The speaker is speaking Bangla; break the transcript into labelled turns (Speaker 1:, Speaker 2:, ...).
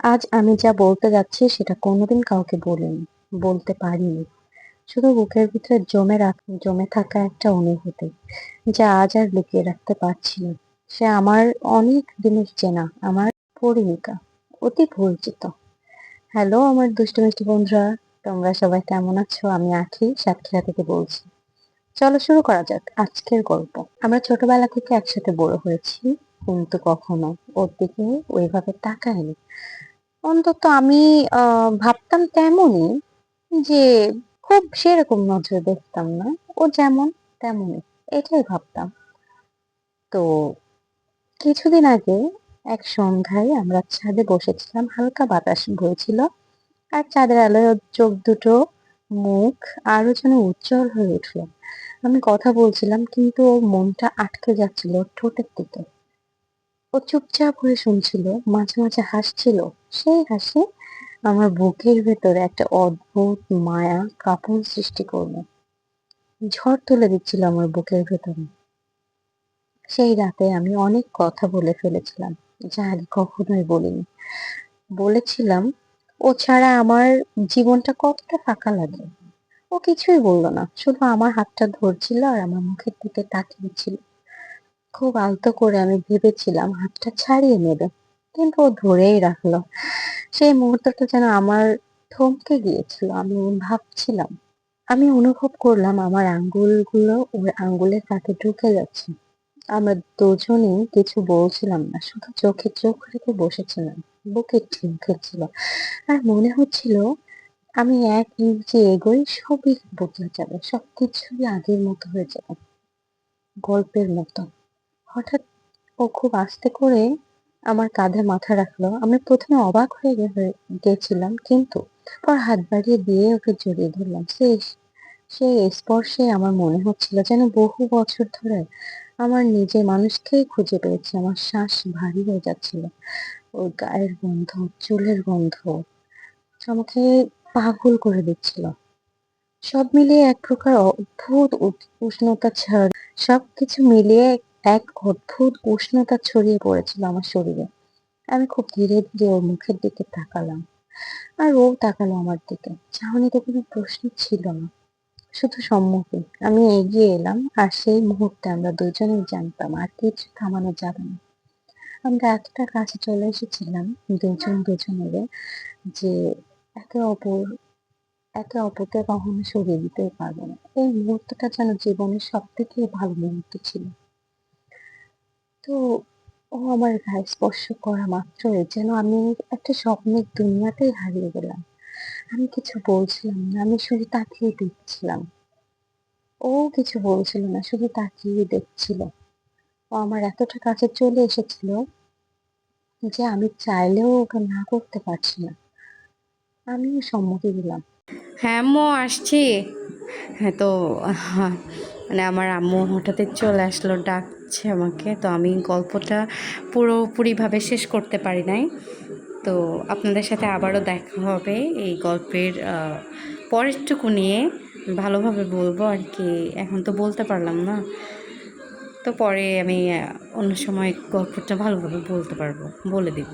Speaker 1: আজ আমি যা বলতে যাচ্ছি সেটা কোনোদিন কাউকে বলিনি, বলতে পারিনি। শুধু বুকের ভিতরে জমে রাখ জমে থাকা একটা অনুভূতি, যা আজ আর লুকিয়ে রাখতে পারছি না। সে আমার অনেক দিনের চেনা, আমার পরিণিকা, অতি পরিচিত। হ্যালো আমার দুষ্টু মিষ্টি বন্ধুরা, তোমরা সবাই কেমন আছো? আমি আখি সাতক্ষীরা থেকে বলছি। চলো শুরু করা যাক আজকের গল্প। আমরা ছোটবেলা থেকে একসাথে বড় হয়েছি, কিন্তু কখনো ওর দিকে ওইভাবে তাকাইনি। অন্তত আমি ভাবতাম তেমনই যে খুব সেরকম নজরে দেখতাম না। ও যেমন তেমনই, এটাই ভাবতাম। তো কিছুদিন আগে এক সন্ধ্যায় আমরা ছাদে বসেছিলাম, হালকা বাতাস বইছিল আর চাঁদের আলোয় চোখ দুটো, মুখ আরও যেন উজ্জ্বল হয়ে উঠল। আমি কথা বলছিলাম কিন্তু ওর মনটা আটকে যাচ্ছিল ঠোঁটের দিকে। ও চুপচাপ হয়ে শুনছিল, মাঝে মাঝে হাসছিল। সেই হাসি আমার বুকের ভেতরে একটা অদ্ভুত মায়া, কাঁপন সৃষ্টি করল। ঝড় তুলে দিচ্ছিল আমার বুকের ভেতরে। সেই রাতে আমি অনেক কথা বলে ফেলেছিলাম, যা আগে কখনোই বলিনি। বলেছিলাম, ও ছাড়া আমার জীবনটা কতটা ফাঁকা লাগে ও কিছুই বলল না, শুধু আমার হাতটা ধরছিল আর আমার মুখের দিকে তাকিয়েছিল খুব আলতো করে আমি ভেবেছিলাম, হাতটা ছাড়িয়ে নেবে। কিন্তু ও ধরেই রাখল। সেই মুহূর্তটা যেন আমার থমকে গিয়েছিল, আমি ভাবছিলাম। আমি অনুভব করলাম আমার আঙ্গুলগুলো ওর আঙ্গুলের ফাঁকে ঢুকে যাচ্ছে। আমরা দুজনেই কিছু বলছিলাম না, শুধু চোখে চোখ রেখে বসেছিলাম, বুকে খেলছিল। আর মনে হচ্ছিল আমি এক ইঞ্চি এগোই সবই বদলে যাবে, সবকিছুই আগের মতো হয়ে যাবে। গল্পের মতো। হঠাৎ ও খুব আস্তে করে আমার কাঁধে মাথা রাখল। আমি প্রথমে অবাক হয়ে গেছিলাম, কিন্তু পর হাত বাড়িয়ে দিয়ে ওকে জড়িয়ে ধরলাম। শেষ সেই স্পর্শে আমার মনে হচ্ছিল যেন বহু বছর ধরে আমার নিজের মানুষকেই খুঁজে পেয়েছি। আমার শ্বাস ভারী হয়ে যাচ্ছিল। ওর গায়ের গন্ধ, চুলের গন্ধ আমাকে পাগল করে দিচ্ছিল। সব মিলিয়ে এক প্রকার অদ্ভুত উষ্ণতা ছাড় সবকিছু মিলিয়ে এক অদ্ভুত উষ্ণতা ছড়িয়ে পড়েছিল আমার শরীরে। আমি খুব ধীরে ধীরে ওর মুখের দিকে তাকালাম আর ও তাকালো আমার দিকে। চাহনিতে কোনো প্রশ্ন ছিল না, শুধু সম্মতি আমি এগিয়ে এলাম আর সেই মুহূর্তে আমরা দুজনেই জানতাম আর কিছু থামানো যাবে না। আমরা এতটা কাছে চলে এসেছিলাম দুজন দুজনের যে একে অপর, একে অপরকে কখনো সরিয়ে দিতেই পারব না। এই মুহূর্তটা যেন জীবনের সব থেকে ভালো মুহূর্ত ছিল। তো ও আমার গায়ে স্পর্শ করা মাত্রই যেন আমি একটা স্বপ্নের দুনিয়াতেই হারিয়ে গেলাম। আমি কিছু বলছিলাম না, আমি শুধু তাকিয়ে দেখছিলাম। ও কিছু বলছিল না, শুধু তাকিয়ে দেখছিল। ও আমার এতটা কাছে চলে এসেছিল যে আমি চাইলেও ওকে না করতে পারছি না। আমিও সম্মতি দিলাম।
Speaker 2: হ্যাঁ মো, আসছি। হ্যাঁ তো মানে আমার আম্মু হঠাৎ চলে আসলো, ডাকছে আমাকে। তো আমি গল্পটা পুরোপুরিভাবে শেষ করতে পারি নাই। তো আপনাদের সাথে আবারও দেখা হবে এই গল্পের পরেরটুকু নিয়ে। ভালোভাবে বলব আর কি, এখন তো বলতে পারলাম না। তো পরে আমি অন্য সময় গল্পটা ভালোভাবে বলতে পারব, বলে দিব।